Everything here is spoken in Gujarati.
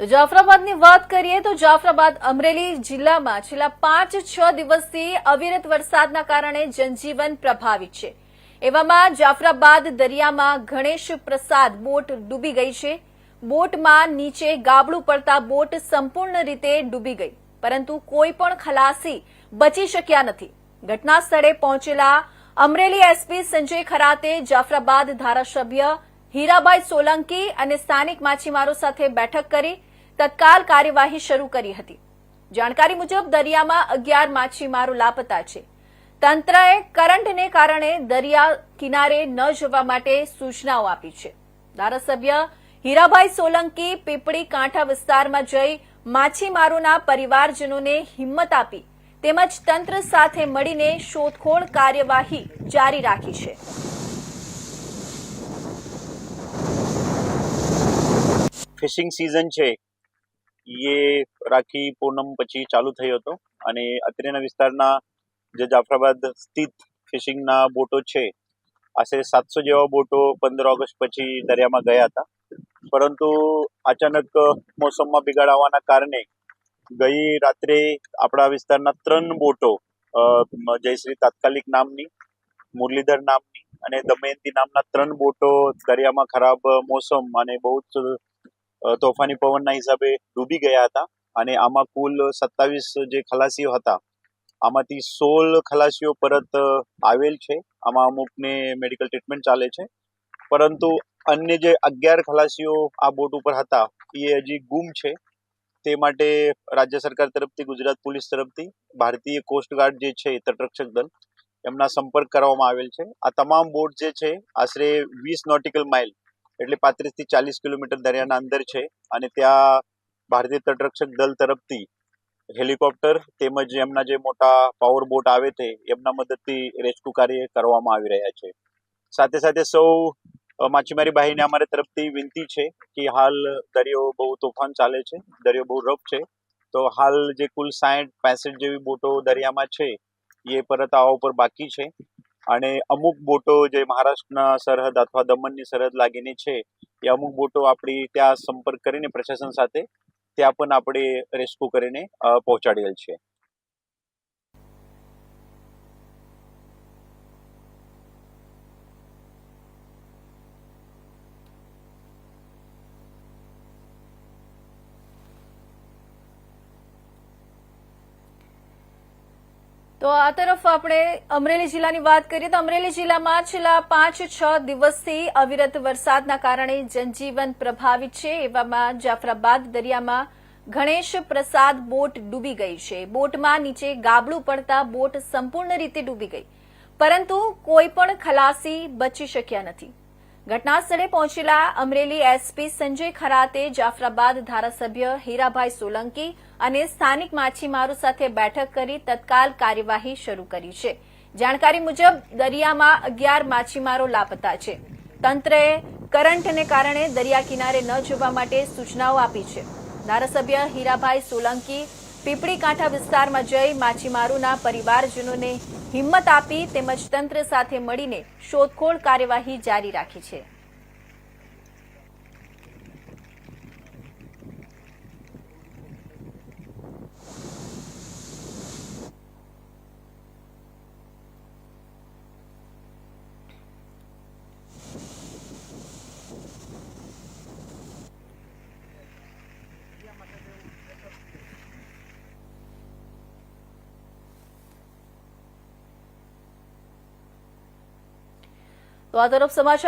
તો જાફરાબાદની વાત કરીએ તો જાફરાબાદ અમરેલી જિલ્લામાં છેલ્લા પાંચ છ દિવસથી અવિરત વરસાદના કારણે જનજીવન પ્રભાવિત છે. એવામાં જાફરાબાદ દરિયામાં ગણેશ પ્રસાદ બોટ ડૂબી ગઈ છે. બોટમાં નીચે ગાબડું પડતા બોટ સંપૂર્ણ રીતે ડૂબી ગઈ, પરંતુ કોઈ પણ ખલાસી બચી શક્યા નથી. ઘટના સ્થળે પહોંચેલા અમરેલી એસપી સંજય ખરાતે જાફરાબાદ ધારાસભ્ય હીરાભાઈ સોલંકી અને સ્થાનિક માછીમારો સાથે બેઠક કરી તત્કાલ કાર્યવાહી શરૂ કરી હતી. જાણકારી મુજબ દરિયામાં અગિયાર માછીમારો લાપતા છે. તંત્રએ કરંટને કારણે દરિયા કિનારે ન જવા માટે સૂચનાઓ આપી છે. ધારાસભ્ય હીરાભાઈ સોલંકી પીપળી કાંઠા વિસ્તારમાં જઈ માછીમારોના પરિવારજનોને હિંમત આપી તેમજ તંત્ર સાથે મળીને શોધખોળ કાર્યવાહી જારી રાખી છે. ફિશિંગ સિઝન છે. એ રાખી પૂનમ પછી ચાલુ થયો હતો. અને અત્રેના વિસ્તારના જે જાફરાબાદ સ્થિત ફિશિંગના બોટો છે, આશરે સાતસો જેવા બોટો પંદર ઓગસ્ટ પછી દરિયામાં ગયા હતા. પરંતુ અચાનક મોસમમાં બિગાડ આવવાના કારણે ગઈ રાત્રે આપણા વિસ્તારના ત્રણ બોટો જયશ્રી તાત્કાલિક નામની, મુરલીધર નામની અને દમયંતી નામના ત્રણ બોટો દરિયામાં ખરાબ મોસમ અને બહુ જ તોફાની પવનના હિસાબે ડૂબી ગયા હતા અને આમાં કુલ સત્તાવીસ જે ખલાસીઓ હતા, આમાંથી સોળ ખલાસીઓ પરત આવેલ છે. આમાં અમુકને મેડિકલ ટ્રીટમેન્ટ ચાલે છે. પરંતુ અન્ય જે અગિયાર ખલાસીઓ આ બોટ ઉપર હતા, એ હજી ગુમ છે. તે માટે રાજ્ય સરકાર તરફથી, ગુજરાત પોલીસ તરફથી, ભારતીય કોસ્ટગાર્ડ જે છે તટરક્ષક દળ, એમના સંપર્ક કરવામાં આવેલ છે. આ તમામ બોટ જે છે, આશરે વીસ નોટિકલ માઇલ એટલે પાંત્રીસથી ચાલીસ કિલોમીટર દરિયાના અંદર છે અને ત્યાં ભારતીય તટરક્ષક દળ તરફથી હેલિકોપ્ટર તેમજ એમના જે મોટા પાવર બોટ આવે છે એમના મદદથી રેસ્ક્યુ કાર્ય કરવામાં આવી રહ્યા છે. સાથે સાથે સૌ માછીમારી ભાઈને અમારા તરફથી વિનંતી છે કે હાલ દરિયો બહુ તોફાન ચાલે છે, દરિયો બહુ રફ છે. તો હાલ જે કુલ સાઠ પેસઠ જેવી બોટો દરિયામાં છે, એ પરત આવવા ઉપર બાકી છે. અને અમુક બોટો જે મહારાષ્ટ્રના સરહદ અથવા દમણની સરહદ લાગીને છે, એ અમુક બોટો આપણી ત્યાં સંપર્ક કરીને પ્રશાસન સાથે ત્યાં પણ આપણે રેસ્ક્યુ કરીને પહોંચાડેલ છે. તો આ તરફ આપણે અમરેલી જિલ્લાની વાત કરીએ તો અમરેલી જિલ્લામાં છેલ્લા પાંચ, છ દિવસથી અવિરત વરસાદના કારણે જનજીવન પ્રભાવિત છે. એવામાં જાફરાબાદ દરિયામાં ગણેશ પ્રસાદ બોટ ડૂબી ગઈ છે. બોટમાં નીચે ગાબડું પડતા બોટ સંપૂર્ણ રીતે ડૂબી ગઈ. પરંતુ કોઈ પણ ખલાસી બચી શક્યા નથી. ઘટના સ્થળે પહોંચેલા અમરેલી એસપી સંજય ખરાતે જાફરાબાદ ધારાસભ્ય હીરાભાઈ સોલંકી અને સ્થાનિક માછીમારો સાથે બેઠક કરી તત્કાલ કાર્યવાહી શરૂ કરી છે. જાણકારી મુજબ દરિયામાં અગિયાર માછીમારો લાપતા છે. તંત્રએ કરંટને કારણે દરિયા કિનારે ન જવા માટે સૂચનાઓ આપી છે. ધારાસભ્ય હીરાભાઈ સોલંકી પીપળી કાંઠા વિસ્તારમાં જઈ માછીમારોના પરિવારજનોને હિંમત આપી તેમજ તંત્ર સાથે મળીને શોધખોળ કાર્યવાહી જારી રાખી છે. તો આ તરફ સમાચાર